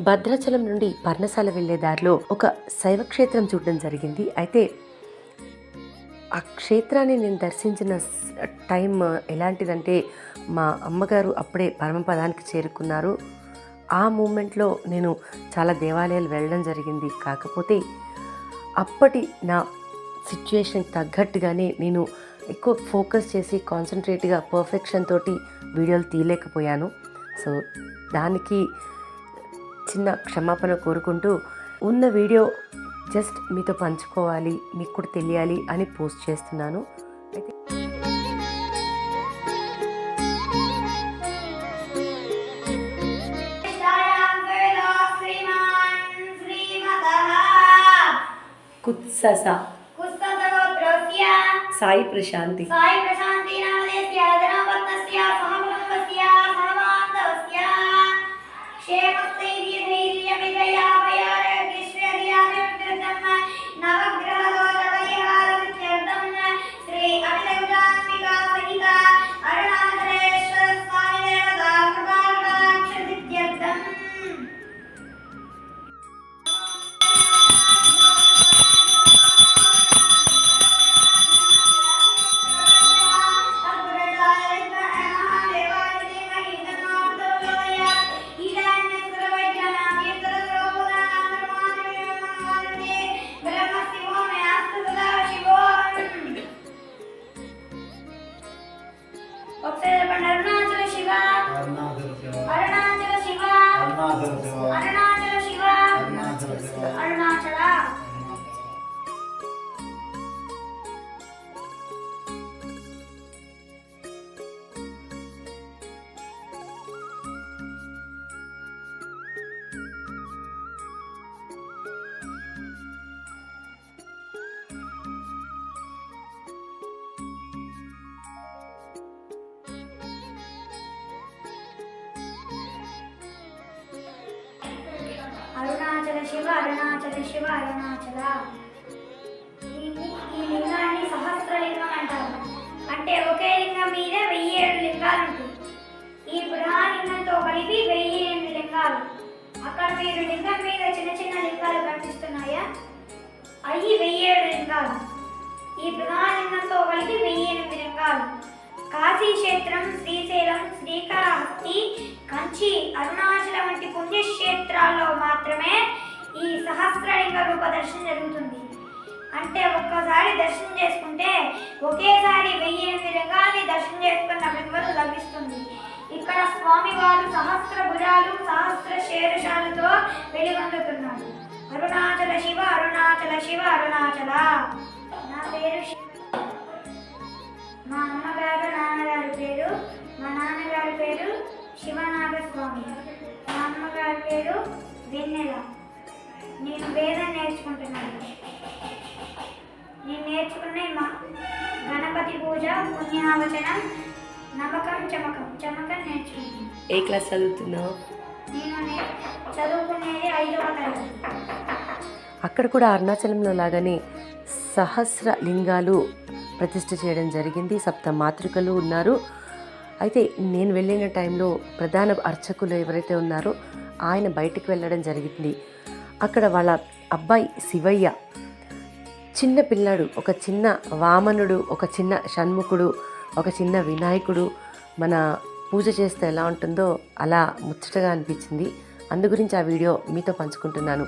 భద్రాచలం నుండి పర్ణశాల వెళ్ళే దారిలో ఒక శైవ క్షేత్రం చూడడం జరిగింది. అయితే ఆ క్షేత్రాన్ని నేను దర్శించిన టైం ఎలాంటిదంటే మా అమ్మగారు అప్పుడే పరమపదానికి చేరుకున్నారు. ఆ మూమెంట్లో నేను చాలా దేవాలయాలు వెళ్ళడం జరిగింది. కాకపోతే అప్పటి నా సిచ్యుయేషన్కి తగ్గట్టుగానే నేను ఎక్కువ ఫోకస్ చేసి కాన్సన్ట్రేట్గా పర్ఫెక్షన్ తోటి వీడియోలు తీయలేకపోయాను. సో దానికి చిన్న క్షమాపణ కోరుకుంటూ ఉన్న వీడియో జస్ట్ మీతో పంచుకోవాలి మీకు కూడా తెలియాలి అని పోస్ట్ చేస్తున్నాను. కుత్సస. సాయి ప్రశాంతి. సాయి అరుణాచల శివ అరుణాచల శివ. అరుణాచల శివ. అరుణాచల శివ. అరుణాచల శివ. అరుణాచల శివ అరుణాచల శివ అరుణాచల. ఈ లింగాన్ని సహస్రలింగం అంటారు. అంటే ఒకే లింగం మీద వెయ్యి ఏడు లింగాలు ఉంటాయి. ఈ బృహాలింగంతో కలిపి వెయ్యి ఎనిమిది లింగాలు. అక్కడ మీరు లింగం మీద చిన్న చిన్న లింగాలు కనిపిస్తున్నాయా? అవి వెయ్యి ఏడు లింగాలు. ఈ బృహాలింగంతో కలిపి వెయ్యి ఎనిమిది లింగాలు. కాశీ క్షేత్రం శ్రీశైలం శ్రీకాళహస్తి కంచి అరుణాచలం వంటి పుణ్యక్షేత్రాల్లో మాత్రమే ఈ సహస్రలింగ రూప దర్శనం జరుగుతుంది. అంటే ఒక్కసారి దర్శనం చేసుకుంటే ఒకేసారి వెయ్యి ఎనిమిది లింగాల్ని దర్శనం చేసుకున్న ప్రతిఫలం లభిస్తుంది. ఇక్కడ స్వామివారు సహస్ర భుజాలు సహస్ర శేరుషాలతో వెలుగొందుతున్నారు. అరుణాచల శివ అరుణాచల శివ అరుణాచల. నా పేరు మా అమ్మగారు నాన్నగారి పేరు మా నాన్నగారి పేరు శివనాగస్వామి. మా అమ్మగారి పేరు వెన్నెల. నేను వేదం నేర్చుకుంటున్నాను. నేను నేర్చుకున్న గణపతి పూజ పుణ్యావచనం నమ్మకం చమకం. చమకం నేర్చుకుంటున్నాను. ఏ క్లాస్ చదువుతున్నావు? నేను చదువుకునేది ఐదవ తరగతి. అక్కడ కూడా అరుణాచలంలో లాగానే సహస్ర లింగాలు ప్రతిష్ఠ చేయడం జరిగింది. సప్త మాతృకలు ఉన్నారు. అయితే నేను వెళ్ళిన టైంలో ప్రధాన అర్చకులు ఎవరైతే ఉన్నారో ఆయన బయటికి వెళ్ళడం జరిగింది. అక్కడ వాళ్ళ అబ్బాయి శివయ్య. చిన్న పిల్లాడు ఒక చిన్న వామనుడు ఒక చిన్న షణ్ముఖుడు ఒక చిన్న వినాయకుడు. మన పూజ చేస్తే ఎలా ఉంటుందో అలా ముచ్చటగా అనిపించింది. అందు గురించి ఆ వీడియో మీతో పంచుకుంటున్నాను.